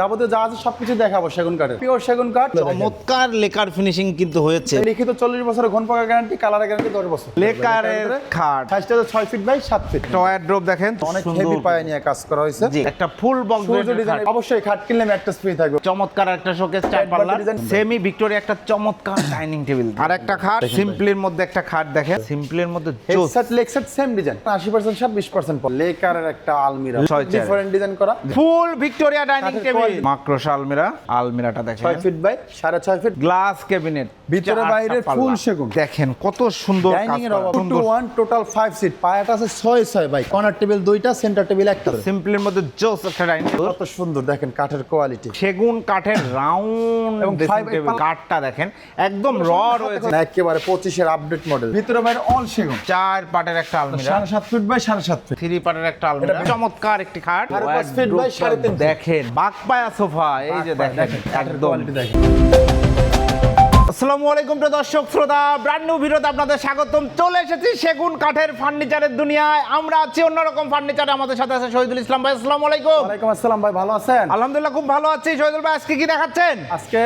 যাবতীয় যা আছে সবকিছু দেখাবো সেগুন কাঠের পিওর সেগুন কাঠ চমৎকার লেকার ফিনিশিং কিন্তু হয়েছে। লিখিত চল্লিশ বছরের ঘন পাকা গ্যারান্টি কালারের গ্যারান্টি দশ বছর। লেকারের খাট। সাইজটা ছয় ফিট বাই সাত ফিট টয়ার ড্রপ দেখেন অনেক হেভি পায়ে নিয়ে কাজ করা হয়েছে। একটা ফুল বক্স ডিজাইন অবশ্যই খাট কিনলে ম্যাট্রেস ফ্রি থাকবে। চমৎকার একটা শোকেস চার পাল্লা সেমি ভিক্টোরিয়া একটা চমৎকার ডাইনিং টেবিল আর একটা খাট। সিম্পলির মধ্যে একটা খাট দেখেন। সিম্পলির মধ্যে জোস হেডসেট লেগসেট সেম ডিজাইন আশি পার্সেন্ট সাত বিশ পার্সেন্ট লেকারের একটা আলমিরা। ডিফারেন্ট ডিজাইন করা। Full Victoria dining table. মাক্রোস আলমিরা আলমিরাটা দেখেন। ছয় ফিট বাই সাড়ে ছয় ফিট গ্লাস ক্যাবিনেট ভিতরে বাইরে full সেগুন। দেখেন কত সুন্দর ডাইনিং এর অভাব two one total five seat পায়াটা আছে ছয় ছয় বাই কর্নার টেবিল দুইটা সেন্টার টেবিল একটা। সিম্পলির মধ্যে জোস একটা ডাইনিং কত সুন্দর দেখেন কাঠের কোয়ালিটি সেগুন কাঠের রাউন্ড এবং কাঠটা দেখেন। একদম র রয়েছে। একেবারে পঁচিশের আপডেট মডেল ভিতরে বাইরে অল সেগুন। চার পাটের একটা আলমিরা। সাড়ে সাত ফিট বাই সাড়ে সাত ফিট থ্রি পাটের একটা আলমিরা। চমৎকার একটি খাট। সাড়ে পাঁচ feet by সাড়ে তিন feet। দেখেন বাকপায়া সোফা এই যে দেখেন কাঠের একদম। কোয়ালিটি দেখেন। আসসালামু আলাইকুম প্রিয় দর্শক শ্রোতা ব্র্যান্ড নিউ ভিডিওতে আপনাদের স্বাগতম। চলে এসেছি সেগুন কাঠের ফার্নিচারের দুনিয়ায়। আমরা আছি অন্যরকম ফার্নিচারে। আমাদের সাথে আছে শহীদুল ইসলাম ভাই আসসালামু আলাইকুম। ওয়ালাইকুম আসসালাম ভাই ভালো আছেন? আলহামদুলিল্লাহ খুব ভালো আছি। শহীদুল ভাই আজকে কি দেখাচ্ছেন? আজকে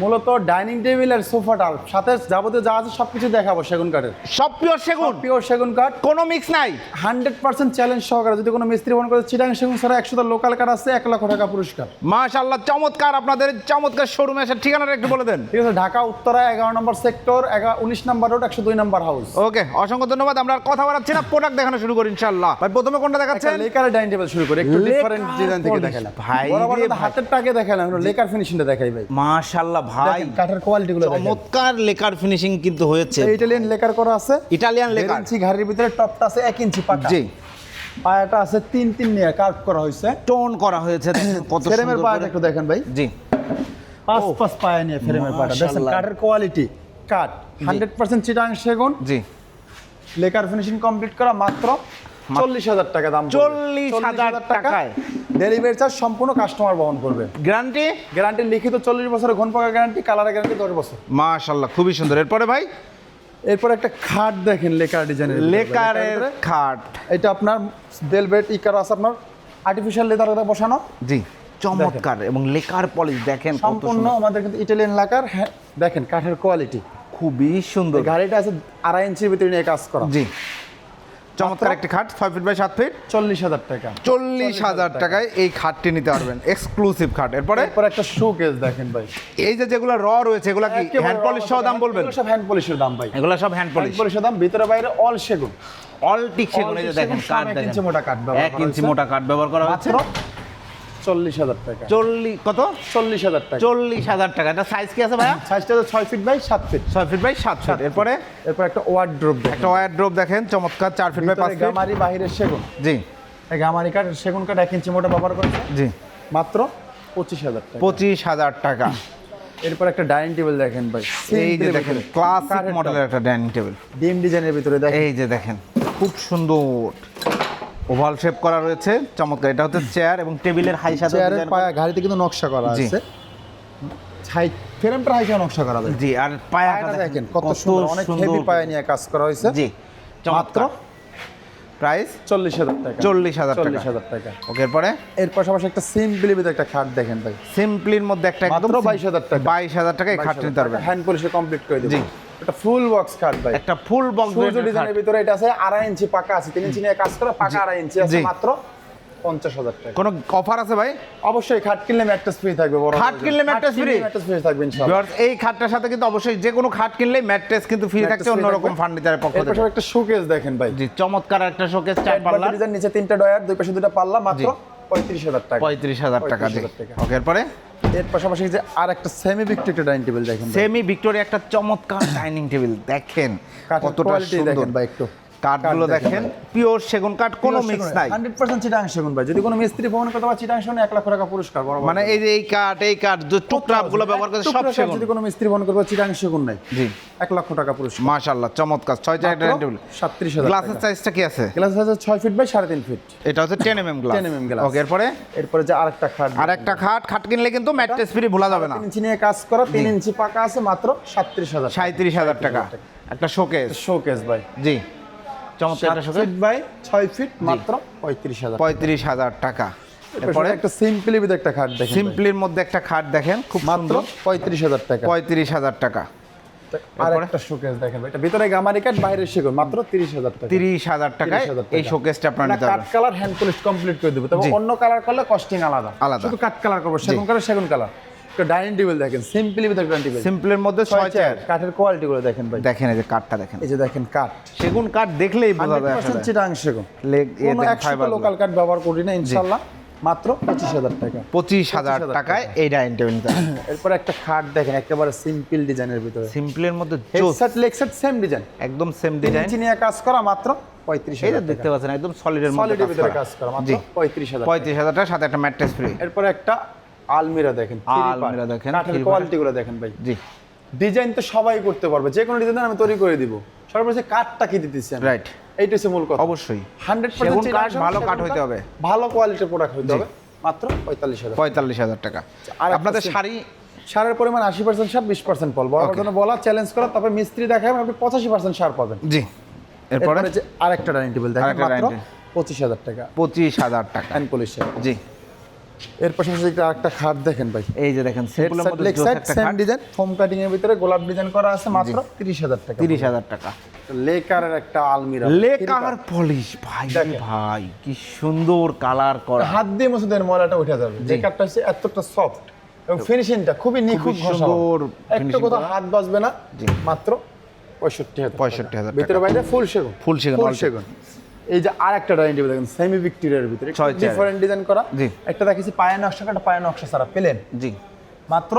মূলত ডাইনিং টেবিলের সোফাটা সাথে যাবতীয় যা আছে সবকিছু দেখাবো সেগুন কাঠের। সব পিওর সেগুন? পিওর সেগুন কাঠ। কোনো মিক্স নাই? হান্ড্রেড পার্সেন্ট চ্যালেঞ্জ সহকারে যদি কোনো মিস্ত্রি ফোন করে চিটাং সেগুন ছাড়া একশো লোকাল কাঠ আছে এক লক্ষ টাকা পুরস্কার। মাশাআল্লাহ চমৎকার। আপনাদের চমৎকার শোরুমে আসার ঠিকানাটা একটু বলে দেন। ঠিক আছে ঢাকা উত্তরা এগারো নম্বর সেক্টর উনিশ নম্বর রোড একশো দুই নম্বর হাউস। ওকে অসংখ্য ধন্যবাদ। আমরা কথা বাড়াচ্ছি না প্রোডাক্ট দেখানো শুরু করি ইনশাল্লাহ ভাই প্রথমে কোনটা দেখাচ্ছেন? লেকার ডাইনিং টেবিল শুরু করি একটু ডিফারেন্ট ডিজাইন থেকে দেখালাম। ভাই বরাবর হাতের টাকে দেখালাম এখন লেকার ফিনিশিংটা দেখাই ভাই। মাশাআল্লাহ ভাই। কাঠের কোয়ালিটি গুলো চমৎকার লেকার ফিনিশিং কিন্তু হয়েছে। ইটালিয়ান লেকার করা আছে। ইটালিয়ান লেকার ইঞ্চি ঘাড়ির ভিতরে টপটা আছে এক ইঞ্চি পাকা। জি। পায়াটা আছে তিন তিন নিয়ে কার্ভ করা হয়েছে। টোন করা হয়েছে। কত সুন্দর পায়াটা একটু দেখেন ভাই। জি। পাঁচ পাঁচ পায়া নিয়ে ফ্রেমের দেখেন কাঠের কোয়ালিটি কাঠ। হান্ড্রেড পার্সেন্ট চিটাং সেগুন। জি। লেকার ফিনিশিং কমপ্লিট করা মাত্র চল্লিশ হাজার টাকা দাম পড়বে। 40,000 টাকায়। ডেলিভারি চার্জ সম্পূর্ণ কাস্টমার বহন করবে। গ্যারান্টি গ্যারান্টি লিখিত চল্লিশ বছরের ঘন পাকা গ্যারান্টি কালারের গ্যারান্টি দশ বছর। মাশাআল্লাহ খুবই সুন্দর। এরপরে ভাই? এরপর একটা খাট দেখেন লেকার ডিজাইনের লেকারের খাট। এটা আপনার বেলভেট ইকার আছে আপনার আর্টিফিশিয়াল লেদার বসানো। জি। চমৎকার এবং লেকার পলিশ দেখেন সম্পূর্ণ আমাদের কিন্তু ইটালিয়ান লাকার হ্যাঁ দেখেন কাঠের কোয়ালিটি খুবই সুন্দর। গাড়িটা আছে আড়াই ইঞ্চির ভিতরে নিয়ে কাজ করা। জি। চমৎকার একটি খাট ছয় ফিট বাই সাত ফিট চল্লিশ হাজার টাকা। চল্লিশ হাজার টাকায় এই খাটটি নিতে পারবেন। এক্সক্লুসিভ খাট। এরপরে? এরপর একটা শো কেস দেখেন ভাই। এই যে যেগুলো র রয়েছে এগুলো কি হ্যান্ড পলিশ সহ দাম বলবেন? সব হ্যান্ড পলিশের দাম ভাই। এগুলো সব হ্যান্ড পলিশ পলিশের দাম ভিতরে বাইরে অল সেগুন। অল টিক সেগুন এই যে দেখেন কাঠ দেখেন। ইঞ্চি মোটা কাঠ ব্যবহার এক করা ইঞ্চি। মোটা কাঠ ব্যবহার করা হচ্ছে চল্লিশ হাজার টাকা। চল্লিশ কত? চল্লিশ হাজার টাকা। চল্লিশ হাজার টাকা। এটা সাইজ কি আছে ভাইয়া? সাইজটা তো ছয় ফিট বাই সাত ফিট ছয় ফিট বাই সাত ফিট এরপরে? এরপর একটা ওয়ার্ড ড্রপ একটা ওয়ার ড্রপ দেখেন চমৎকার চার ফিট বাই পাঁচ ফিট গামারি বাহিরের সেগুন। জি। এই গামারি কাঠ সেগুন কাঠ এক ইঞ্চি মোটা ব্যবহার করেছে। জি। মাত্র পঁচিশ হাজার টাকা। পঁচিশ হাজার টাকা। এরপর একটা ডাইনিং টেবিল দেখেন ভাই। এই যে দেখেন ক্লাসিক মডেলের একটা ডাইনিং টেবিল ডিম ডিজাইনের ভিতরে দেখেন। এই যে দেখেন খুব সুন্দর। ওভাল শেপ করা রয়েছে চমৎকার। এটা হচ্ছে চেয়ার এবং টেবিলের হাই সাথে চেয়ারের পায়া গাড়িতে কিন্তু নকশা করা আছে। হাই ফ্রেমটা হাই নকশা করা আছে জি আর পায়াটা পায়াটা দেখেন কত সুন্দর অনেক হেভি পায়া নিয়ে কাজ করা হয়েছে। জি মাত্র চমৎকার প্রাইস চল্লিশ হাজার টাকা। চল্লিশ হাজার টাকা। চল্লিশ হাজার টাকা। ওকে এরপরে? এর পাশাপাশি একটা সিম্পলি ভিতরে একটা খাট দেখেন ভাই। সিম্পলির মধ্যে একটা একদম মাত্র 22,000 টাকা। বাইশ হাজার টাকায় খাট নিতে পারবেন। হ্যান্ড পলিশে কমপ্লিট করে জি। এটা ফুল বক্স খাট ভাই। একটা ফুল বক্স সূর্য ডিজাইনের ভিতরে এটা আছে আড়াই ইঞ্চি পাকা আছে। তিন ইঞ্চি নিয়ে কাজ করে পাকা আড়াই ইঞ্চি আছে মাত্র পঞ্চাশ হাজার টাকা। কোনো অফার আছে ভাই? অবশ্যই খাট কিনলে ম্যাট্রেস ফ্রি থাকবে বড় খাট কিনলে mattress free? ম্যাট্রেস ফ্রি থাকবে ইনশাআল্লাহ। এই খাটটার সাথে কিন্তু অবশ্যই যে কোনো খাট কিনলে ম্যাট্রেস কিন্তু ফ্রি থাকছে অন্যরকম। ফার্নিচারের পক্ষ থেকে। একটা শোকেস দেখেন ভাই। জি চমৎকার একটা শোকেস চার পাল্লা ডিজাইন নিচে তিনটা ডয়ার দুই পাশে দুটো পাল্লা মাত্র পঁয়ত্রিশ হাজার টাকা। পঁয়ত্রিশ হাজার টাকা জি। 35,000 টাকা। ওকে এরপরে? এর পাশাপাশি যে আর একটা সেমি ভিক্টোরিয়া ডাইনিং টেবিল দেখেন সেমি ভিক্টোরিয়া একটা চমৎকার ডাইনিং টেবিল দেখেন কতটা সুন্দর। ভাই একটু। কাঠগুলো কাঠ দেখেন পিওর সেগুন কাঠ কোনো মিক্স নাই। হান্ড্রেড পার্সেন্ট চিটাং সেগুন ভাই। যদি কোনো মিস্ত্রি ফোন করতে পারে চিটাং সেগুন এক লাখ টাকা পুরস্কার বড় মানে এই যে এই কাঠ এই কাঠ যে টুকরাগুলো ব্যবহার করে সব সেগুন। যদি কোনো মিস্ত্রি ফোন করবে চিটাং সেগুন নাই। জি। এক লক্ষ টাকা পুরস্কার। মাশাআল্লাহ চমৎকার। ছয় চার ডাইনিং টেবিল সাতত্রিশ হাজার গ্লাসের সাইজটা কি আছে? গ্লাস আছে ছয় ফিট বাই সাড়ে তিন ফিট এটা হচ্ছে ten M M glass 10 mm glass। Okay এরপরে? এরপরে যে আরেকটা খাট আর একটা খাট খাট কিনলে কিন্তু ম্যাট্রেস ফ্রি ভোলা যাবে না। তিন ইঞ্চি নিয়ে কাজ করা তিন ইঞ্চি পাকা আছে মাত্র সাতত্রিশ হাজার সাঁত্রিশ হাজার টাকা। একটা শোকেস শোকেস ভাই। জি। চমৎকার একটা সাত শোকেস ফিট বাই ছয় ফিট মাত্র পঁয়ত্রিশ হাজার পঁয়ত্রিশ হাজার টাকা। এরপরে একটা সিম্পলি বিদ একটা খাট দেখেন সিম্পলির মধ্যে একটা খাট দেখেন খুব মাত্র মাত্র পঁয়ত্রিশ হাজার টাকা। পঁয়ত্রিশ হাজার টাকা। আর একটা শোকেস দেখেন এটা ভিতরে গামারি বাইরে সেগুন মাত্র তিরিশ হাজার টাকা। তিরিশ হাজার টাকায় এই শোকেসটা আপনার নিতে কালার হ্যান্ড পলিশ কমপ্লিট করে দেবো। তবে অন্য কালার করলে কস্টিং আলাদা। আলাদা। শুধু কাঠ কালার করব সেগুন কালার সেগুন কালার। তো ডাইনিং টেবিল দেখেন সিম্পলি ডাইনিং টেবিল সিম্পলের মধ্যে ছয় চেয়ার কাঠের কোয়ালিটি গুলো দেখেন ভাই। দেখেন এই যে কাঠটা দেখেন। এই যে দেখেন কাঠ। সেগুন কাঠ দেখলেই বোঝা যায়। চিটাং সেগুন। লেগ ফাইবার লোকাল কাঠ ব্যবহার করি না ইনশাল্লাহ মাত্র পঁচিশ হাজার টাকা। পঁচিশ হাজার টাকায় এই ডাইনিং টেবিল এরপর একটা খাট দেখেন একেবারে সিম্পল ডিজাইনের ভিতরে। সিম্পলের মধ্যে হেডসেট লেগসেট সেম ডিজাইন একদম সেম ডিজাইন কাজ করা মাত্র পঁয়ত্রিশ হাজার দেখতে পাচ্ছেন একদম সলিডের মধ্যে কাজ কাজ করা মাত্র পঁয়ত্রিশ হাজার পঁয়ত্রিশ হাজার টাকার সাথে একটা ম্যাট্রেস ফ্রি এরপরে একটা আলমিরা দেখেন আলমিরা দেখেন, কাঠের three কোয়ালিটি গুলো দেখেন ভাই। জি। ডিজাইন তো সবাই করতে পারবে যে কোনো ডিজাইন আমি তৈরি করে দিব। সর্বোচ্চ কাঠটা কি দিতেছি আমি? রাইট এইটা হচ্ছে মূল কথা। অবশ্যই। হান্ড্রেড কাঠ ভালো কাঠ হইতে হবে। ভালো কোয়ালিটির প্রোডাক্ট হইতে হবে মাত্র পঁয়তাল্লিশ হাজার পঁয়তাল্লিশ হাজার টাকা। আর আপনাদের শাড়ি? সারের পরিমাণ আশি পার্সেন্ট সার বিশ পার্সেন্ট বড় Okay. জন্য বলা চ্যালেঞ্জ করা তারপরে মিস্ত্রি দেখাবেন আপনি পঁচাশি পার্সেন্ট সার পাবেন। জি। এরপরে? আরেকটা ডাইনিং টেবিল দেখেন মাত্র পঁচিশ হাজার টাকা। পঁচিশ হাজার টাকা। জি। এর পাশাপাশি একটা খাট দেখেন ভাই। এই যে দেখেন leg side same design foam cutting এর ভিতরে গোলাপ ডিজাইন করা আছে মাত্র তিরিশ হাজার টাকা। তিরিশ হাজার টাকা। লেকারের একটা আলমিরা। লেকার পলিশ ভাই ভাই কি সুন্দর কালার করা। হাত দিয়ে মুছে ময়লাটা উঠে যাবে। লেকারটা হচ্ছে এতটা সফট এবং ফিনিশিংটা খুবই নিখুঁত সুন্দর একটু করা। হাত বাজবে না মাত্র পঁয়ষট্টি হাজার 65,000 ভিতরে বাইরে ফুল সেগুন। ফুল সেগুন, ফুল সেগুন। এই যে আর একটা ডাইনিং টেবিল দেখেন সেমি ভিক্টোরিয়ার ভিতরে। ডিফারেন্ট ডিজাইন করা। একটা দেখেছি পায়া নকশা একটা পায়া নকশা সারা পেলেন? জি। মাত্র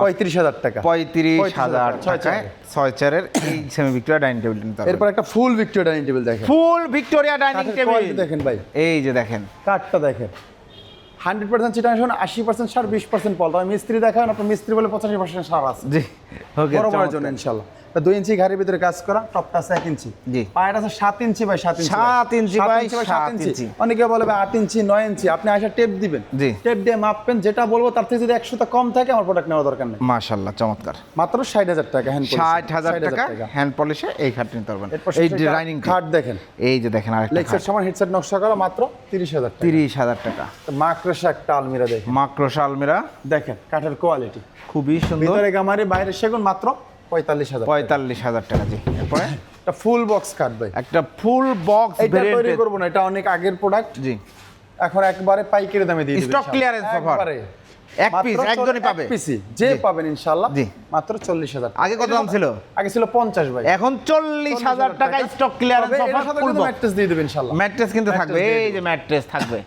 পঁয়ত্রিশ হাজার টাকা। পঁয়ত্রিশ 35,000 হাজার টাকায় ছয় চেয়ারের এই সেমি ভিক্টোরিয়া ডাইনিং টেবিল এরপর একটা ফুল ভিক্টোরিয়া ডাইনিং টেবিল দেখেন। ফুল ভিক্টোরিয়া ডাইনিং টেবিল দেখেন ভাই। এই যে দেখেন। কাঠটা দেখেন। হান্ড্রেড পার্সেন্ট চিটাংশন আশি পার্সেন্ট সার বিশ পার্সেন্ট পল। মিস্ত্রি দেখান আপনার মিস্ত্রি বলে পঁচাশি পার্সেন্ট সার আছে। জি ওকে বড় জন্য ইনশাল্লাহ। তা দুই ইঞ্চি ঘাড়ির ভিতরে কাজ করা টপটা আছে এক ইঞ্চি। জি। পায়ের আছে সাত ইঞ্চি বাই সাত ইঞ্চি সাত ইঞ্চি বাই সাত ইঞ্চি। অনেকে আট ইঞ্চি নয় ইঞ্চি আপনি আসা টেপ দিবেন। টেপ দিয়ে মাপবেন যেটা বলব তার থেকে যদি একশোটা কম থাকে আমার প্রোডাক্ট নেওয়া দরকার নেই। মাশাল্লাহ চমৎকার। মাত্র ষাট হাজার টাকা হ্যান্ড ষাট হাজার টাকা হ্যান্ড পলিশে এই খাট নিতে পারবেন। এই ডিজাইনিং খাট দেখেন। এই যে দেখেন আরেকটা লেগ সেট সমান হেডসেট নকশা করা মাত্র তিরিশ হাজার তিরিশ হাজার টাকা। মাকড়সা একটা আলমিরা দেখেন। মাক্রোশা আলমিরা। দেখেন কাঠের কোয়ালিটি খুবই সুন্দর। ভিতরে গামারি বাইরে সেগুন মাত্র পঁয়তাল্লিশ হাজার পঁয়তাল্লিশ হাজার টাকা জি। এরপরে? একটা ফুল বক্স কাঠ ভাই। একটা ফুল বক্স এটা তৈরি করব না এটা অনেক আগের প্রোডাক্ট জি। এখন একবারে পাইকারি দামে দিয়ে ইনশাআল্লাহ। clearance offer। একবারে। এক চল- একজনই পাবে। piece-ই। যে পাবেন ইনশাল্লাহ জি। মাত্র চল্লিশ হাজার আগে কত দাম ছিল? আগে ছিল পঞ্চাশ ভাই। এখন চল্লিশ হাজার টাকা। Stock clearance offer full mattress দিয়ে দেবেন ইনশাল্লাহ। ম্যাট্রেস কিন্তু থাকবে এই যে ম্যাট্রেস থাকবে।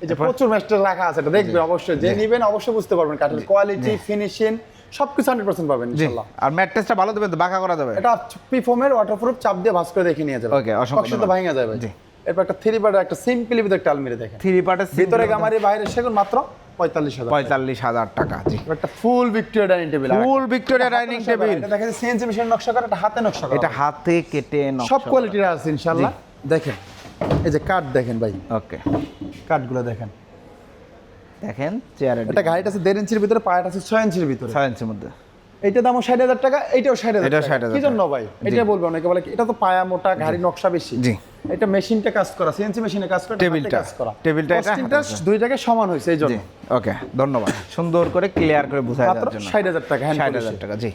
এই যে প্রচুর ম্যাট্রেস রাখা আছে এটা দেখবেন অবশ্যই। যে নিবেন অবশ্যই বুঝতে পারবেন। কাঠের কোয়ালিটি ফিনিশিং সবকিছু হান্ড্রেড পার্সেন্ট পাবেন ইনশাল্লাহ আর ম্যাট্রেসটা ভালো দেবেন তো বাঁকা করা যাবে। এটা পিফোমের ওয়াটারপ্রুফ চাপ দিয়ে ভাস করে দেখে নিয়ে যাবে Okay, অসংখ্য তো ভাঙা যাবে। জি। এরপর একটা থ্রি পার্টের একটা সিম্পলি ভিতরে একটা আলমিরা দেখেন। থ্রি পার্টের ভিতরে গামারি বাইরে সেগুন মাত্র পঁয়তাল্লিশ হাজার পঁয়তাল্লিশ হাজার টাকা জি। একটা full Victoria dining table full Victoria dining table দেখা যাচ্ছে সিএনসি মেশিন নকশা করা এটা হাতে নকশা করা এটা হাতে কেটে সব কোয়ালিটির আছে ইনশাআল্লাহ। দেখেন এই যে কাঠ দেখেন ভাই। ওকে। কাঠগুলো দেখেন। দেখেন চেয়ারের এটা গাড়িটা আছে দেড় ইঞ্চির ভিতরে পায়াটা আছে ছয় ইঞ্চির ভিতরে। ছয় ইঞ্চির মধ্যে। এটা দামও ষাট হাজার টাকা এইটাও ষাট হাজার এটাও টাকা। 60,000 কি জন্য ভাই? এটা বলবে অনেকে বলে এটা তো পায়া মোটা গাড়ি নকশা বেশি। জি। এটা মেশিনটা কাজ করা সিএনসি মেশিনে কাজ করা টেবিলটা। কাজ করা। টেবিলটা এটা? Costing টা দুই জায়গায় সমান হয়েছে এই জন্য। ওকে ধন্যবাদ। সুন্দর করে ক্লিয়ার করে বোঝায় দেওয়ার জন্য। ষাট হাজার টাকা হ্যান্ড ষাট হাজার টাকা জি।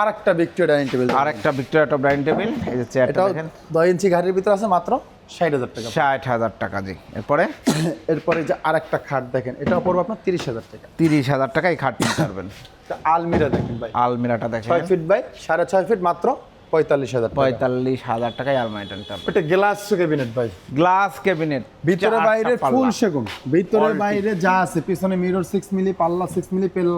আর একটা ভিক্টোরিয়া ডাইনিং টেবিল আরেকটা ভিক্টোরিয়া টপ ডাইনিং টেবিল এই যে চেয়ারটা দেখেন। দশ ইঞ্চি গাড়ির ভিতরে আছে মাত্র ষাট হাজার টাকা। ষাট হাজার টাকা জি। এরপরে? এরপরে যে আরেকটা খাট দেখেন এটা পড়বে আপনার তিরিশ হাজার টাকা। তিরিশ হাজার টাকায় খাট নিতে পারবেন। আলমিরা দেখেন ভাই। আলমিরাটা দেখেন। ছয় ফিট বাই সাড়ে ছয় ফিট মাত্র পঁয়তাল্লিশ হাজার পঁয়তাল্লিশ হাজার টাকায় আলমারিটা নিতে হবে। এটা গ্লাস ক্যাবিনেট ভাই। গ্লাস ক্যাবিনেট ভিতরে বাইরে ফুল সেগুন। ভিতরে বাইরে যা আছে পিছনে মিরর সিক্স মিলি পাল্লা সিক্স মিলি পেল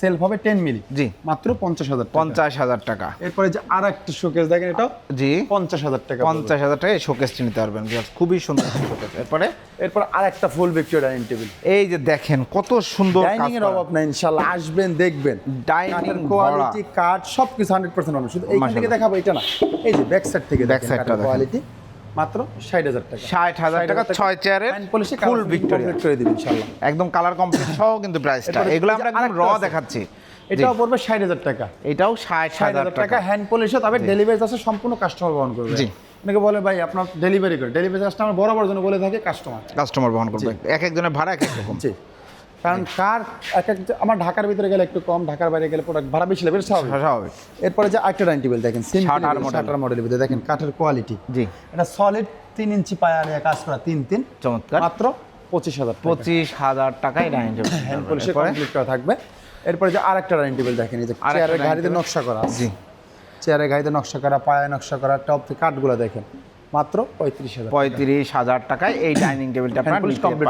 সেলফ হবে টেন মিলি। জি। মাত্র পঞ্চাশ হাজার টাকা। পঞ্চাশ হাজার টাকা। এরপরে যে আর একটা শোকেস দেখেন এটাও জি। পঞ্চাশ হাজার টাকা পঞ্চাশ হাজার টাকায় শোকেসটি নিতে পারবেন খুবই সুন্দর শোকেস এরপরে? এরপর আর একটা ফুল ভিক্টোরিয়া ডাইনিং টেবিল এই যে দেখেন কত সুন্দর ডাইনিং এর অভাব নাই ইনশাআল্লাহ। আসবেন দেখবেন। Dining কোয়ালিটি কাঠ সব কিছু হান্ড্রেড পার্সেন্ট পাবেন শুধু এইখান থেকে দেখাবো এটা না। এই যে ব্যাক সাইড থেকে Back side টা কোয়ালিটি মাত্র ষাট হাজার টাকা। ষাট হাজার টাকা ছয় চেয়ারের পলিশে ফুল ভিক্টোরিয়া করে দিবেন ইনশাআল্লাহ। একদম কালার কমপ্লিট সহ কিন্তু প্রাইসটা এগুলো আমরা একদম র দেখাচ্ছি। এটাও পড়বে ষাট হাজার টাকা। এটাও ষাট হাজার টাকা হ্যান্ড পলিশে তবে ডেলিভারি চার্জে সম্পূর্ণ কাস্টমার বহন করবে। জি। অনেকে বলে ভাই আপনার ডেলিভারি করে। ডেলিভারি চার্জটা আমরা বরাবর জন্য বলে থাকি কাস্টমার কাস্টমার বহন করবে। এক একজনের ভাড়া এক এক রকম। জি। কারণ কার এক এক আমার ঢাকার ভিতরে গেলে একটু কম ঢাকার বাইরে গেলে প্রোডাক্ট ভাড়া বেশি লাগবে স্বাভাবিক। এরপরে যে একটা ডাইনিং টেবিল দেখেন। শাটার মডেলের ভিতরে দেখেন কাঠের কোয়ালিটি জি। এটা সলিড তিন ইঞ্চি পায়া নিয়ে কাজ করা তিন তিন। চমৎকার। মাত্র পঁচিশ হাজার পঁচিশ হাজার টাকায় ডাইনিং হ্যান্ড পলিশে টেবিল কমপ্লিট করা থাকবে। এরপরে যে আরেকটা ডাইনিং টেবিল দেখেন এই যে চেয়ারের গাড়িতে নকশা করা। জি। চেয়ারের গাড়িতে নকশা করা পায়ে নকশা করা টপ থেকে কাঠগুলো দেখেন। মাত্র পঁয়ত্রিশ হাজার পঁয়ত্রিশ হাজার টাকায় এই ডাইনিং টেবিলটা আপনারা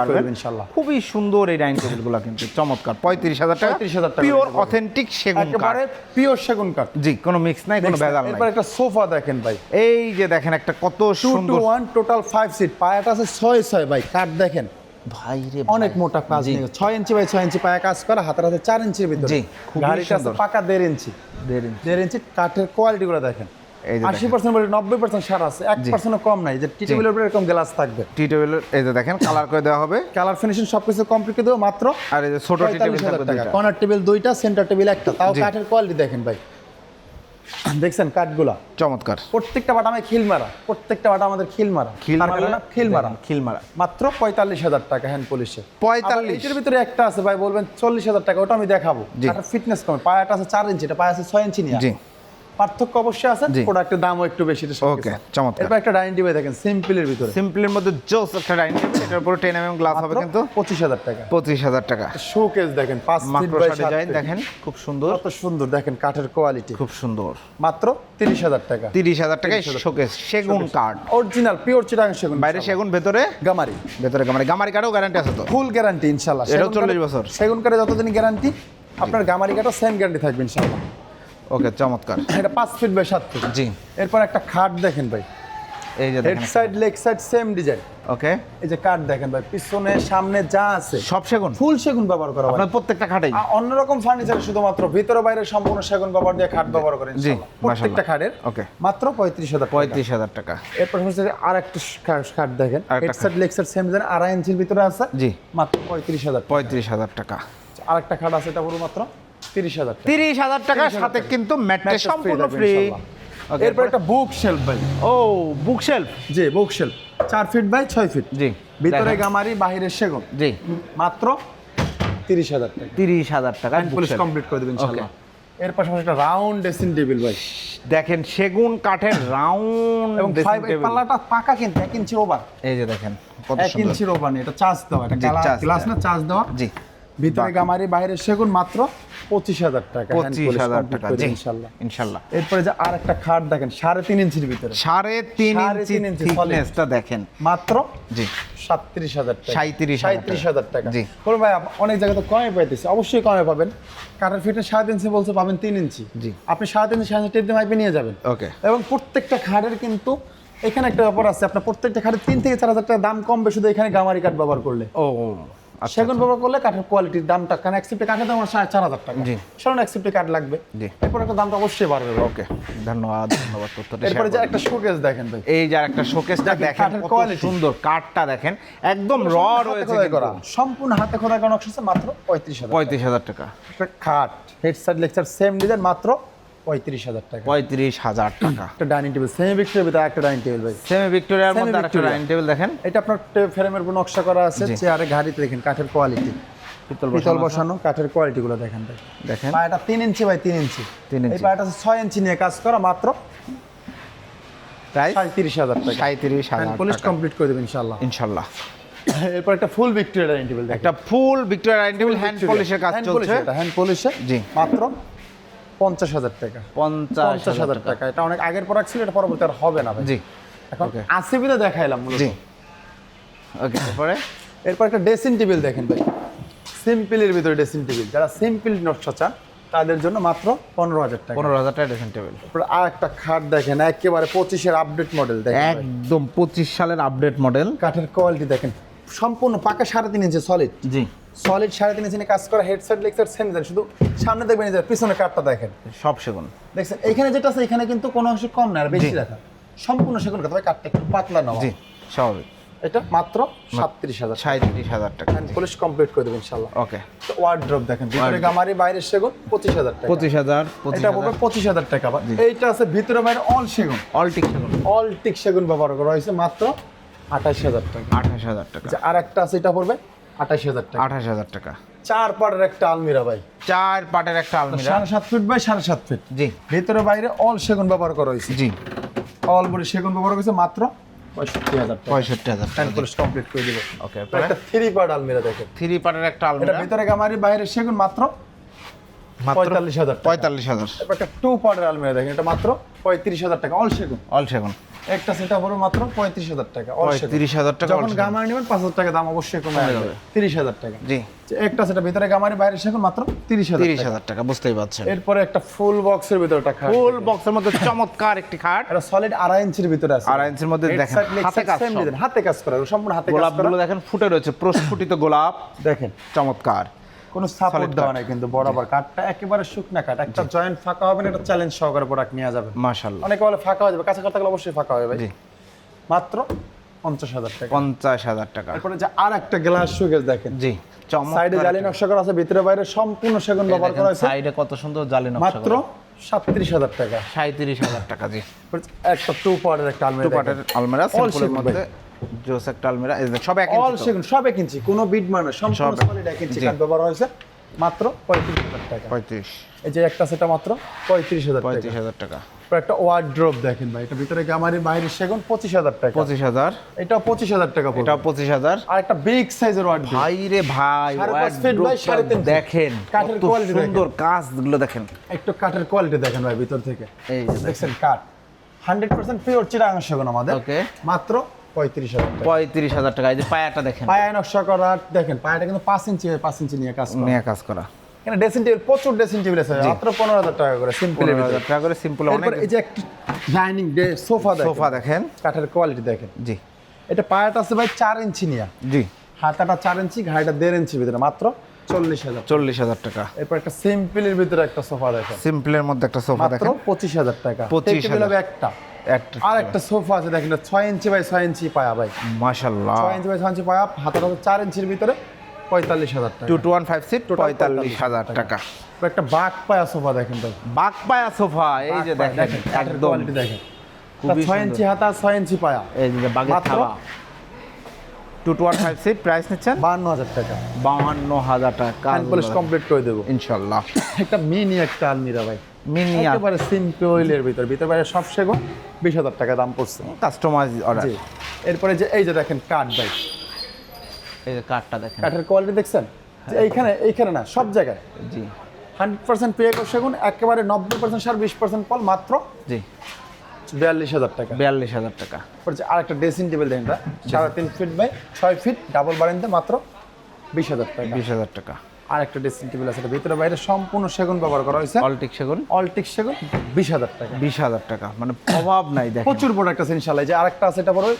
পারবেন। ইনশাল্লাহ। খুবই সুন্দর এই ডাইনিং টেবিলগুলো কিন্তু চমৎকার। পঁয়ত্রিশ হাজার টাকা 35,000 টাকা পিওর অথেন্টিক সেগুন কাঠ। পিওর সেগুন কাঠ। জি কোনো মিক্স নাই কোনো ভেজাল এরপর নাই একটা সোফা দেখেন ভাই। এই যে দেখেন একটা কত সুন্দর ওয়ান টোটাল ফাইভ সিট পায়াটা আছে ছয় ছয় ভাই কাঠ দেখেন। ভাই রে অনেক মোটা কাজ। ছয় ইঞ্চি বাই ছয় ইঞ্চি পায়া কাজ করা হাতের হাতে চার ইঞ্চির ভিতরে। গাড়িটা। পাকা দেড় ইঞ্চি। দেড় ইঞ্চি। দেড় ইঞ্চি কাঠের কোয়ালিটি গুলো দেখেন। আশি পার্সেন্ট বলে নব্বই পার্সেন্ট সার আছে এক জি। কম নাই যে টি টেবিলের উপরে এরকম গ্লাস থাকবে। টি টেবিল এই যে দেখেন কালার করে দেওয়া হবে। কালার ফিনিশিং সবকিছু কমপ্লিট করে দেবো মাত্র আর এই যে ছোট টি টেবিল থাকবে কর্নার টেবিল দুইটা সেন্টার টেবিল একটা। তাও কাঠের কোয়ালিটি দেখেন ভাই। দেখছেন কাঠগুলা? চমৎকার। প্রত্যেকটা বাটা খিল মারা প্রত্যেকটা বাটা আমাদের খিল মারা। খিল মারা? না, খিল মারা। খিল মারা। মাত্র পঁয়তাল্লিশ হাজার টাকা হ্যান্ড পলিশে 45? এর ভিতরে একটা আছে ভাই বলবেন চল্লিশ হাজার টাকা ওটা আমি দেখাবো। ফিটনেস কমে। পায়াটা আছে চার ইঞ্চি এটা পায়ে আছে ছয় ইঞ্চি নিয়ে। পার্থক্য অবশ্যই আছে প্রোডাক্টের দামও একটু বেশি এটা ওকে চমৎকার। এরপর একটা ডাইনিং টেবিল দেখেন সিম্পলের ভিতরে। সিম্পলের মধ্যে জোস একটা ডাইনিং টেবিল এটার উপরে টেন এম গ্লাস হবে কিন্তু। পঁচিশ হাজার টাকা। পঁচিশ হাজার টাকা। শোকেস দেখেন পাঁচ ফিট বাই সাত ডিজাইন ফিট। দেখেন খুব সুন্দর। কত সুন্দর দেখেন কাঠের কোয়ালিটি খুব সুন্দর। মাত্র তিরিশ হাজার টাকা। তিরিশ হাজার টাকায় শোকেস সেগুন কাঠ। অরিজিনাল পিওর চিটাং সেগুন বাইরে সেগুন ভেতরে? গামারি। ভেতরে গামারি। গামারি কাঠও গ্যারান্টি আছে তো? ফুল গ্যারান্টি ইনশাল্লাহ এটাও সেগুন 40 বছর। সেগুন কাঠে যতদিন গ্যারান্টি আপনার গামারি কাঠও সেম গ্যারান্টি থাকবে ইনশাল্লাহ ওকে চমৎকার। এটা পাঁচ ফিট বাই সাত ফিট জি। এরপর একটা খাট দেখেন ভাই। এই যে head side leg side same design okay. এই যে কাঠ দেখেন ভাই পিছনে সামনে যা আছে। সব সেগুন? ফুল সেগুন ব্যবহার করা আপনার প্রত্যেকটা খাটেই? অন্যরকম ফার্নিচার শুধুমাত্র ভিতরে বাইরে সম্পূর্ণ সেগুন ব্যবহার দিয়ে খাট ব্যবহার করেন জি, প্রত্যেকটা। খাটের ওকে। মাত্র পঁয়ত্রিশ হাজার পঁয়ত্রিশ হাজার টাকা। এরপর হচ্ছে আর একটা খাট দেখেন। Head side leg side same design আড়াই ইঞ্চির ভিতরে আছে। জি। মাত্র পঁয়ত্রিশ হাজার পঁয়ত্রিশ হাজার টাকা। আরেকটা খাট আছে এটা পুরো মাত্র। তিরিশ হাজার তিরিশ হাজার টাকার সাথে কিন্তু ম্যাট্রেস সম্পূর্ণ ফ্রি এরপর একটা বুক শেলফ ভাই। ও বুক শেলফ জি বুক শেলফ চার ফিট বাই ছয় ফিট জি ভিতরে। গামারি বাহিরে সেগুন? জি। মাত্র? তিরিশ হাজার টাকা। তিরিশ হাজার টাকা। পুলিশ কমপ্লিট করে দেবেন এর পাশাপাশি একটা রাউন্ড ড্রেসিং টেবিল ভাই। দেখেন সেগুন কাঠের রাউন্ড এবং পাল্লাটা পাকা কিন্তু এক ইঞ্চির ওভার এই যে দেখেন এক ইঞ্চির ওভার এটা চার্জ দেওয়া এটা গ্লাস না চার্জ দেওয়া? জি। ভিতরে গামারি বাইরে সেগুন মাত্র পঁচিশ হাজার টাকা পঁচিশ হাজার টাকা ইনশাআল্লাহ ইনশাল্লাহ। এরপরে যে আর একটা খাট দেখেন সাড়ে তিন ইঞ্চির ভিতরে। সাড়ে তিন ইঞ্চি। থিকনেসটা দেখেন। মাত্র জি। হাজার টাকা। 37,000 সাঁত্রিশ হাজার টাকা। জি। বলুন ভাই অনেক জায়গায় তো কমে পাইতেছে। অবশ্যই কমে পাবেন। কাঠের ফিটে সাড়ে তিন ইঞ্চি বলছে পাবেন তিন ইঞ্চি। জি। আপনি সাড়ে তিন ইঞ্চি সাড়ে টেপ দিয়ে মাইপে নিয়ে যাবেন। ওকে। এবং প্রত্যেকটা খাটের কিন্তু এখানে একটা ব্যাপার আছে। আপনার প্রত্যেকটা খাটের তিন থেকে চার হাজার টাকা দাম কমবে শুধু এখানে গামারি কাঠ ব্যবহার করলে। ও সেগুন ব্যবহার করলে কাঠের কোয়ালিটির দামটা কারণ অ্যাকসেপ্টে কাঠের দাম সাড়ে চার হাজার টাকা। জি। সেরকম অ্যাকসেপ্টে কাঠ লাগবে। জি। এরপর একটা দামটা অবশ্যই বাড়বে ওকে ধন্যবাদ ধন্যবাদ তথ্যটা এরপরে যে একটা শোকেস দেখেন ভাই। এই যে একটা শোকেসটা দেখেন, কত সুন্দর কাঠটা দেখেন একদম র রয়েছে করা। সম্পূর্ণ হাতে খোদাই করা নকশা মাত্র পঁয়ত্রিশ হাজার পঁয়ত্রিশ হাজার টাকা। একটা খাট head side lecture same design মাত্র পঁয়ত্রিশ হাজার টাকা। পঁয়ত্রিশ হাজার টাকা। একটা ডাইনিং টেবিল সেমি ভিক্টোরিয়ার ভিতরে একটা ডাইনিং টেবিল ভাই। সেমি ভিক্টোরিয়ার মধ্যে একটা ডাইনিং টেবিল দেখেন। এটা আপনার ফ্রেমের উপর নকশা করা আছে চেয়ারে ঘাড়িতে দেখেন কাঠের কোয়ালিটি পিতল পিতল বসানো বসানো কাঠের কোয়ালিটি দেখেন দেখেন। পায়াটা তিন ইঞ্চি বাই তিন ইঞ্চি। তিন ইঞ্চি। পায়াটা ছয় ইঞ্চি নিয়ে কাজ করা মাত্র প্রাইস? সাঁত্রিশ হাজার টাকা। সাঁত্রিশ হাজার পুলিশ কমপ্লিট করে দেবেন ইনশাল্লাহ ইনশাল্লাহ এরপর একটা ফুল ভিক্টোরিয়া ডাইনিং টেবিল একটা full Victoria dining table hand পলিশের কাজ চলছে। হ্যান্ড পলিশে জি। মাত্র পঞ্চাশ হাজার টাকা। পঞ্চাশ হাজার টাকা। এটা অনেক আগের প্রোডাক্ট ছিল এটা পরবর্তী আর হবে না জি। এখন. আসিবিতে দেখাইলাম জি। ওকে তারপরে এরপর একটা ড্রেসিং টেবিল দেখেন ভাই। সিম্পলের ভিতরে ড্রেসিং টেবিল যারা সিম্পল নকশা চান তাদের জন্য মাত্র পনেরো হাজার টাকা। পনেরো হাজার টাকা ড্রেসিং টেবিল তারপর আর একটা খাট দেখেন একেবারে পঁচিশের আপডেট মডেল দেখেন একদম পঁচিশ সালের আপডেট মডেল কাঠের কোয়ালিটি দেখেন। সম্পূর্ণ পাকা সাড়ে তিন ইঞ্চি সলিড জি। সলিড সাড়ে তিন ইঞ্চি কাজ করা হেডসেট লেক্সার সেম দেন শুধু সামনে দেখবেন যে পিছনে কাঠটা দেখেন। সব সেগুন। দেখছেন? এখানে যেটা আছে এখানে কিন্তু কোনো অংশ কম না আর বেশি। রাখা। সম্পূর্ণ সেগুন কথা ভাই কাঠটা একটু পাতলা নেওয়া। জি স্বাভাবিক। এটা মাত্র সাতত্রিশ হাজার সাঁত্রিশ হাজার টাকা। পুলিশ কমপ্লিট করে দেবেন ইনশাল্লাহ ওকে। ওয়ার্ড্রপ দেখেন ভিতরে। গামারি বাইরে সেগুন পঁচিশ হাজার টাকা। পঁচিশ হাজার এটা পড়বে পঁচিশ হাজার। টাকা এইটা আছে ভিতরে বাইরে অল সেগুন। অলটিক সেগুন। অলটিক সেগুন ব্যবহার করা হয়েছে মাত্র আঠাশ হাজার টাকা। আঠাশ হাজার টাকা। যে আর একটা আছে এটা পড়বে আঠাশ হাজার টাকা। আঠাশ হাজার টাকা। চার পাটের একটা আলমিরা ভাই। চার পাটের একটা আলমিরা। সাড়ে সাত ফিট বাই সাড়ে সাত ফিট জি। ভিতরে বাইরে অল সেগুন ব্যবহার করা হয়েছে। জি। অল বডি সেগুন ব্যবহার করেছে মাত্র পঁয়ষট্টি হাজার পঁয়ষট্টি হাজার কমপ্লিট করে দিব। ওকে একটা থ্রি পার্ট আলমিরা দেখেন। থ্রি পাটের একটা আলমিরা। ভিতরে গামারি বাইরে সেগুন মাত্র পঁয়তাল্লিশ হাজার পঁয়তাল্লিশ হাজার। একটা টু পার্টের আলমিরা দেখেন এটা মাত্র পঁয়ত্রিশ হাজার টাকা অল সেগুন অল সেগুন একটা সেটা পড়বে মাত্র পঁয়ত্রিশ হাজার টাকা। পঁয়ত্রিশ হাজার টাকা যখন গামারি নেবেন পাঁচ হাজার টাকা দাম অবশ্যই কমে যাবে। তিরিশ হাজার টাকা। জি। একটা সেটা ভিতরে গামারি বাইরে সেগুন মাত্র তিরিশ হাজার তিরিশ টাকা। হাজার টাকা বুঝতেই পারছেন। এরপরে একটা ফুল বক্সের ভিতরে একটা খাট ফুল বক্সের মধ্যে চমৎকার একটি খাট। এটা সলিড আড়াই ইঞ্চির ভিতরে আছে। আড়াই ইঞ্চির মধ্যে দেখেন, হাতে কাজ হাতে কাজ করা সম্পূর্ণ হাতে গোলাপগুলো দেখেন ফুটে রয়েছে প্রস্ফুটিত গোলাপ। দেখেন। চমৎকার। কোনো সাপোর্ট দেওয়া নাই কিন্তু বরাবর কাঠটা একেবারে শুকনা কাঠ। একটা জয়েন্ট ফাঁকা হবে না এটা চ্যালেঞ্জ সহকারে প্রোডাক্ট নেওয়া যাবে। মাশাল্লাহ অনেকে বলে ফাঁকা হয়ে যাবে কাছে কথা অবশ্যই ফাঁকা হবে ভাই। মাত্র পঞ্চাশ হাজার টাকা। পঞ্চাশ হাজার টাকা। তারপরে যে আর একটা গ্লাস শোকেস দেখেন। জি সাইডে জালি নকশা করা আছে ভিতরে বাইরে সম্পূর্ণ সেগুন ব্যবহার করা হয়েছে। সাইডে কত সুন্দর জালি নকশা মাত্র সাতত্রিশ হাজার টাকা। সাঁত্রিশ হাজার টাকা জি। একটা টু পার্টের একটা আলমারি টু আলমিরা সিম্পলের মধ্যে। জোস একটা আলমিরা সব এক অল সেগুন সব এক ইঞ্চি কোনো বিট মানে সম্পূর্ণ সলিড এক ইঞ্চি। কাঠ ব্যবহার হয়েছে মাত্র পঁয়ত্রিশ হাজার টাকা। পঁয়ত্রিশ। এই যে একটা সেটা মাত্র পঁয়ত্রিশ হাজার পঁয়ত্রিশ হাজার টাকা। একটা ওয়ার্ড্রোপ দেখেন ভাই এটা ভিতরে গামারি বাইরে সেগুন? পঁচিশ হাজার টাকা। পঁচিশ হাজার। এটা পঁচিশ হাজার টাকা এটাও পঁচিশ হাজার। আর একটা বিগ সাইজের ওয়ার্ড্রোপ ভাই রে ভাই। দেখেন কাঠের দেখেন। সুন্দর কাজগুলো দেখেন। একটু কাঠের কোয়ালিটি দেখেন ভাই ভিতর থেকে। এই দেখছেন কাঠ। হান্ড্রেড পার্সেন্ট পিওর চিরাং সেগুন আমাদের। ওকে মাত্র পঁয়ত্রিশ হাজার পঁয়ত্রিশ হাজার টাকা এই যে পায়াটা দেখেন। পায়া নকশা করা দেখেন পায়াটা কিন্তু পাঁচ ইঞ্চি পাঁচ ইঞ্চি নিয়ে কাজ করা। নিয়ে কাজ করা। এখানে ড্রেসিং টেবিল প্রচুর ড্রেসিং টেবিল আছে। মাত্র পনেরো হাজার টাকা করে সিম্পল হাজার টাকা করে সিম্পল অনেক। এই যে একটি ডাইনিং সোফা দেখেন। সোফা দেখেন। কাঠের কোয়ালিটি দেখেন। জি। এটা পায়াটা আছে ভাই চার ইঞ্চি নিয়ে। জি। হাতাটা চার ইঞ্চি ঘাড়িটা দেড় ইঞ্চি ভিতরে মাত্র চল্লিশ হাজার। চল্লিশ হাজার টাকা। এরপর একটা সিম্পলের ভিতরে একটা সোফা দেখেন। সিম্পলের মধ্যে একটা সোফা দেখেন। পঁচিশ হাজার টাকা। 25,000 টেবিল হবে একটা একটা। আর একটা সোফা আছে দেখেন ছয় ইঞ্চি বাই ছয় ইঞ্চি পায়া ভাই। মাশাল্লাহ ছয় ইঞ্চি বাই ছয় ইঞ্চি পায়া হাতাটা হচ্ছে চার ইঞ্চির ভিতরে পঁয়তাল্লিশ হাজার টাকা। Two two one five seat পঁয়তাল্লিশ হাজার টাকা। একটা বাঘ পায়া সোফা দেখেন ভাই। বাঘ পায়া সোফা এই যে দেখেন একদম। দেখেন। ছয় ইঞ্চি হাতা ছয় ইঞ্চি পায়া। এই যে বাঘের? থাবা two two one five seat price নিচ্ছেন? বান্ন হাজার টাকা। বাহান্ন হাজার টাকা। কমপ্লিট করে দেবো। ইনশাল্লাহ একটা মিনি একটা আলমিরা ভাই। মিনি একেবারে সিম্পলের ভিতর। ভিতর বাইরে সব সেগুন বিশ হাজার টাকা দাম পড়ছে। কাস্টমাইজ অর্ডার এরপরে যে এই যে দেখেন কাঠ ভাই এই যে কার্ডটা দেখেন। কাঠের কোয়ালিটি দেখছেন? এইখানে এইখানে না সব জায়গায়। জি। হান্ড্রেড পার্সেন্ট পে সেগুন একেবারে নব্বই পার্সেন্ট সার বিশ পার্সেন্ট ফল মাত্র জি। বিয়াল্লিশ হাজার টাকা। বিয়াল্লিশ হাজার টাকা। যে আরেকটা ড্রেসিং টেবিল দেখেন সাড়ে তিন ফিট বাই ছয় ফিট ডাবল বারান্দা মাত্র বিশ হাজার টাকা। বিশ হাজার টাকা। আরেকটা ড্রেসিং টেবিল আছে এটা। ভিতরে বাইরে সম্পূর্ণ সেগুন ব্যবহার করা হয়েছে। অলটিক সেগুন? অলটিক সেগুন বিশ হাজার টাকা। বিশ হাজার টাকা মানে অভাব নাই দেখেন। প্রচুর প্রোডাক্ট আছে ইনশাল্লাহ যে আরেকটা আছে এটা পড়বে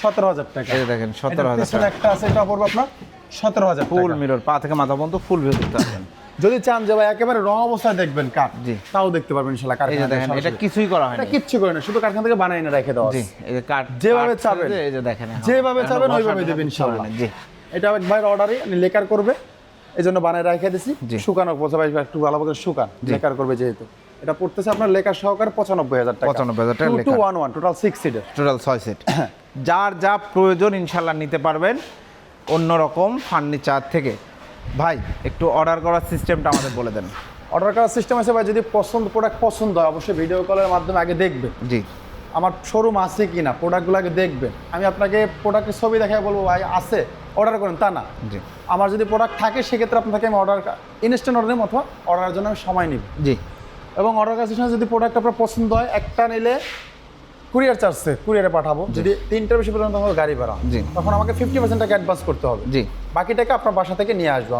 সতেরো হাজার টাকা। এই দেখেন সতেরো হাজার টাকা। একটা আছে এটা পড়বে আপনার সতেরো হাজার ফুল মিরর পা থেকে মাথা পর্যন্ত ফুল ভিউ করতে পারবেন। যদি চান যে ভাই একেবারে র অবস্থায় দেখবেন কাঠ জি। তাও দেখতে পারবেন যে কারখানা দেখেন এটা কিছুই করা এটা হয়নি কিচ্ছু করে না শুধু কারখানা থেকে বানাই না রেখে দেওয়া জি এই যে কাঠ যেভাবে চাবেন, এই যে দেখেন যেভাবে চাবেন ওইভাবে দেবেন কিছু ইনশাল্লাহ জি। এটা এক ভাইয়ের অর্ডারই লেকার করবে এই জন্য বানায় রেখে দিছি। শুকানো পচা ভাই একটু ভালো করে শুকান লেকার করবে যেহেতু। এটা পড়তেছে আপনার লেকার সহকারে পঁচানব্বই হাজার টাকা। 95,000 টাকা two one one total six সিটের টোটাল ছয় সেট যার যা প্রয়োজন ইনশাল্লাহ নিতে পারবেন অন্যরকম ফার্নিচার থেকে। ভাই একটু অর্ডার করার সিস্টেমটা আমাদের বলে দেন। অর্ডার করার সিস্টেম আছে ভাই যদি পছন্দ প্রোডাক্ট পছন্দ হয় অবশ্যই ভিডিও কলের মাধ্যমে আগে দেখবে। জি। আমার শোরুম আছে কি না প্রোডাক্টগুলো আগে দেখবেন। আমি আপনাকে প্রোডাক্টের ছবি দেখায় বলব ভাই আছে অর্ডার করেন। তা না। জি। আমার যদি প্রোডাক্ট থাকে সেক্ষেত্রে আপনাকে আমি অর্ডার ইনস্ট্যান্ট অর্ডারের মতো অথবা অর্ডারের জন্য আমি সময় নিব। জি। এবং অর্ডার কাছে সময় যদি প্রোডাক্ট আপনার পছন্দ হয় একটা নিলে কুরিয়ার চার্জে কুরিয়ারে পাঠাবো। যদি তিনটার বেশি পর্যন্ত আমার গাড়ি ভাড়া জি। তখন আমাকে ফিফটি পার্সেন্ট টাকা অ্যাডভান্স করতে হবে। জি। বাকি টাকা আপনার বাসা থেকে নিয়ে আসব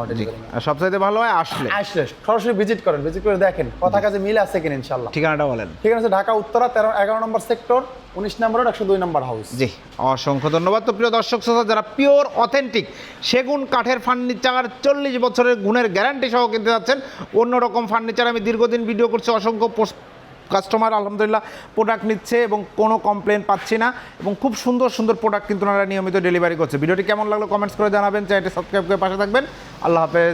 আর সবচাইতে ভালো হয় আসলে। আসলে সরাসরি ভিজিট করেন ভিজিট করে দেখেন কথা কাজে মিল আছে কিনা ইনশাল্লাহ ঠিকানাটা বলেন। ঠিক আছে ঢাকা উত্তরা তেরো এগারো নম্বর সেক্টর উনিশ নম্বর একশো দুই নম্বর হাউস জি অসংখ্য ধন্যবাদ। তো প্রিয় দর্শক শ্রোতা যারা পিওর অথেন্টিক সেগুন কাঠের ফার্নিচার চল্লিশ বছরের গুণের গ্যারান্টি সহ কিনতে যাচ্ছেন অন্যরকম ফার্নিচার আমি দীর্ঘদিন ভিডিও করছি অসংখ্য কাস্টমার আলহামদুলিল্লাহ প্রোডাক্ট নিচ্ছে এবং কোনো কমপ্লেন পাচ্ছি না এবং খুব সুন্দর সুন্দর প্রোডাক্ট কিন্তু ওনারা নিয়মিত ডেলিভারি করছে। ভিডিওটি কেমন লাগল কমেন্টস করে জানাবেন। চ্যানেলটি সাবস্ক্রাইব করে পাশে থাকবেন। আল্লাহ হাফেজ।